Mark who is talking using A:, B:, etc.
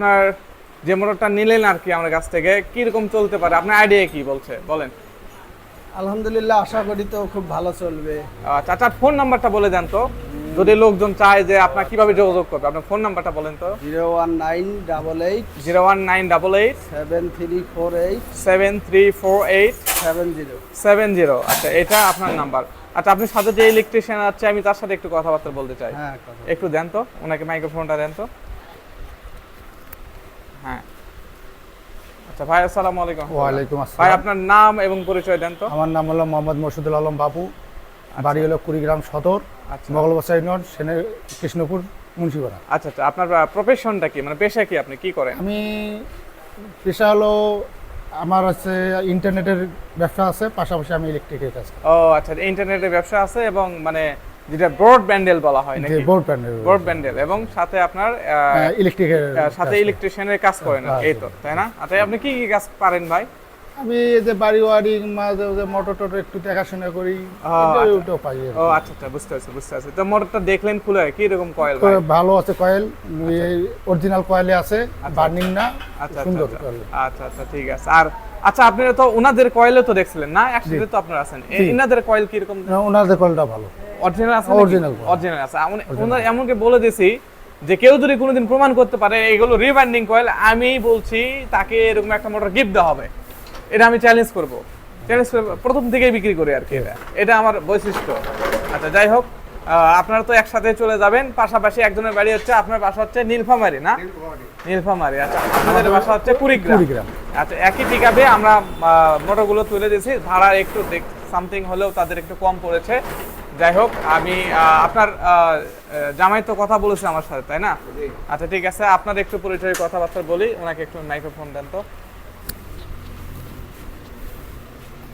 A: আপনার যে মোটরটা নিলেন আর কি আমার কাছ থেকে কীরকম চলতে পারে? আপনার আইডিয়া কি বলছে? বলেন।
B: আলহামদুলিল্লাহ আশা করি তো খুব ভালো চলবে।
A: আচ্ছা আচ্ছা ফোন নাম্বারটা বলে দেন তো। যদি লোকজন চায় যে আপনার কীভাবে যোগাযোগ করবে আপনার ফোন নাম্বারটা বলেন তো।
B: Zero one nine double eight
A: zero one nine double eight
B: seven three four eight
A: seven three four eight
B: seven zero.
A: Seven zero আচ্ছা এটা আপনার নাম্বার আচ্ছা আপনি সাথে যে ইলেকট্রিশিয়ান আছে আমি তার সাথে একটু কথাবার্তা বলতে চাই।
B: হ্যাঁ
A: একটু দেন তো ওনাকে মাইক্রোফোনটা দেন তো। হ্যাঁ। আচ্ছা ভাই আসসালামু আলাইকুম।
C: ওয়ালাইকুম
A: ভাই
C: আসসালাম
A: আপনার নাম এবং পরিচয় দেন তো।
C: আমার নাম হলো মোহাম্মদ মসুদুল আলম বাবু বাড়ি হলো কুড়িগ্রাম সদর
A: আচ্ছা।
C: মগলবাসা ইউনিয়ন সেনে কৃষ্ণপুর মুন্সিপাড়া।
A: আচ্ছা আচ্ছা আপনার প্রফেশনটা কি? মানে পেশা কি আপনি? কি করেন?
C: আমি পেশা হলো আমার হচ্ছে ইন্টারনেটের ব্যবসা আছে পাশাপাশি আমি ইলেকট্রিকের কাজ করি।
A: ও আচ্ছা ইন্টারনেটের ব্যবসা আছে এবং মানে যেটা ব্রড ব্যান্ডেল বলা হয় নাকি?
C: ব্রড ব্যান্ডেল
A: ব্রড ব্যান্ডেল এবং সাথে আপনার
C: ইলেকট্রিকের
A: আহ, সাথে ইলেকট্রিশিয়ানের কাজ করেন। আর এই তো তাই না? আচ্ছা আপনি কি কি কাজ পারেন ভাই?
C: আমি এই যে বাড়ি ওয়ারিং মাঝে মাঝে মোটর টোটর একটু দেখাশোনা করি
A: আচ্ছা।
C: ওটাও পাই
A: ও আচ্ছা আচ্ছা বুঝতে পারছি বুঝতে পারছি। তো মোটরটা দেখলেন খুলে কি রকম কয়েল ভাই?
C: ভালো আছে কয়েল অরিজিনাল কয়েলে আছে বার্নিং না
A: আচ্ছা
C: সুন্দর
A: আচ্ছা।
C: কয়েল
A: আচ্ছা আচ্ছা ঠিক আছে। আর আচ্ছা আপনারা তো ওনাদের কয়েলও তো দেখছিলেন না? একসাথে তো আপনারা আছেন। এ- ইনাদের কয়েল কি রকম
C: না, ওনাদের কয়েলটা ভালো।
A: অরিজিনাল আছে
C: coil।
A: অরিজিনাল আছে। ওনার এমনকি বলে দিছি যে কেউ যদি কোনোদিন প্রমাণ করতে পারে এগুলো রিবাইন্ডিং কয়েল আমি বলছি তাকে এরকম একটা মোটর গিফট দেওয়া হবে। এটা আমি চ্যালেঞ্জ করব। চ্যালেঞ্জ প্রথম থেকেই বিক্রি করি আর কি এটা। এটা আমার বৈশিষ্ট্য। আচ্ছা যাই হোক আপনারা তো একসাথে চলে যাবেন। পাশাপাশি একজনের বাড়ি হচ্ছে আপনার বাসা হচ্ছে নীলফামারি না? নীলফামারি। আচ্ছা আপনাদের বাসা হচ্ছে কুড়িগ্রাম। আচ্ছা একই পিকআপে আমরা মোটরগুলো তুলে দিয়েছি। ভাড়া একটু দেখ সামথিং হলেও তাদের একটু কম পড়েছে। যাই হোক আমি আপনার জামাই তো কথা বলেছে আমার সাথে তাই না? আচ্ছা ঠিক আছে আপনার একটু পরিচয় কথাবার্তা বলি ওনাকে একটু মাইক্রোফোন দেন তো।